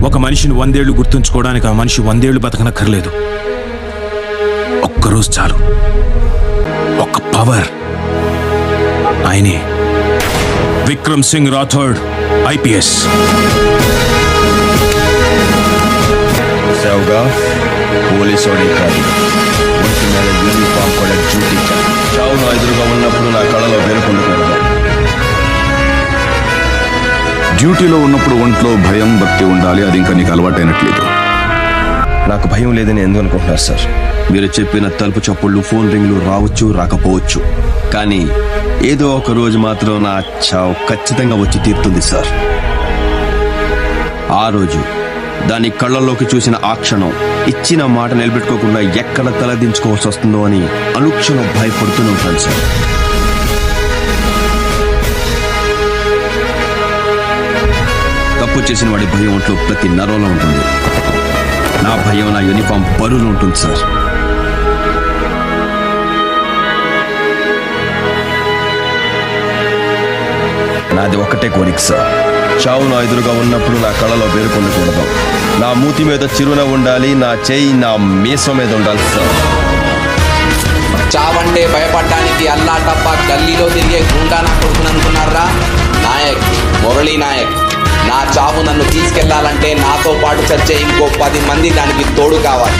ఒక మనిషిని వందేళ్ళు గుర్తుంచుకోవడానికి ఆ మనిషి వందేళ్ళు బతకనక్కర్లేదు. ఒక్కరోజు చాలు. ఒక పవర్. ఆయనే. విక్రమ్ సింగ్ రాథోడ్ ఐపీఎస్. పోలీసు కాదు. ఒంటి మీద యూనిఫామ్ కూడా డ్యూటీలో ఉన్నప్పుడు ఒంట్లో భయం భక్తి ఉండాలి. అది ఇంకా నీకు అలవాటైనట్లేదు. నాకు భయం లేదని ఎందుకు అనుకుంటున్నారు సార్? మీరు చెప్పిన తలుపు చప్పుళ్ళు ఫోన్ రింగ్లు రావచ్చు రాకపోవచ్చు. కానీ ఏదో ఒక రోజు మాత్రం నా చావు ఖచ్చితంగా వచ్చి తీరుతుంది సార్. ఆ రోజు దాని కళ్ళల్లోకి చూసిన ఆ క్షణం ఇచ్చిన మాట నిలబెట్టుకోకుండా ఎక్కడ తలదించుకోవాల్సి వస్తుందో అని అనుక్షణం భయపడుతూనే ఉంటాను సార్. తప్పు చేసిన వాడి భయం ఒంట్లో ప్రతి నరంలో ఉంటుంది. నా భయం నా యూనిఫామ్ బరువులో ఉంటుంది సార్. నాది ఒకటే కోరిక సార్. చావు నా ఎదురుగా ఉన్నప్పుడు నా కళలో వేరుకొండకూడదు నా మూతి మీద చిరున ఉండాలి నా చేయి నా మీసం మీద ఉండాలి సార్. చావంటే భయపడడానికి అల్లా తప్ప గల్లీలో తిరిగే గుండా నా కొడుకునంటున్నారా నాయక్ మురళీ నాయక్. నా చావు నన్ను తీసుకెళ్ళాలంటే నాతో పాటు చచ్చే ఇంకో పది మంది దానికి తోడు కావాలి.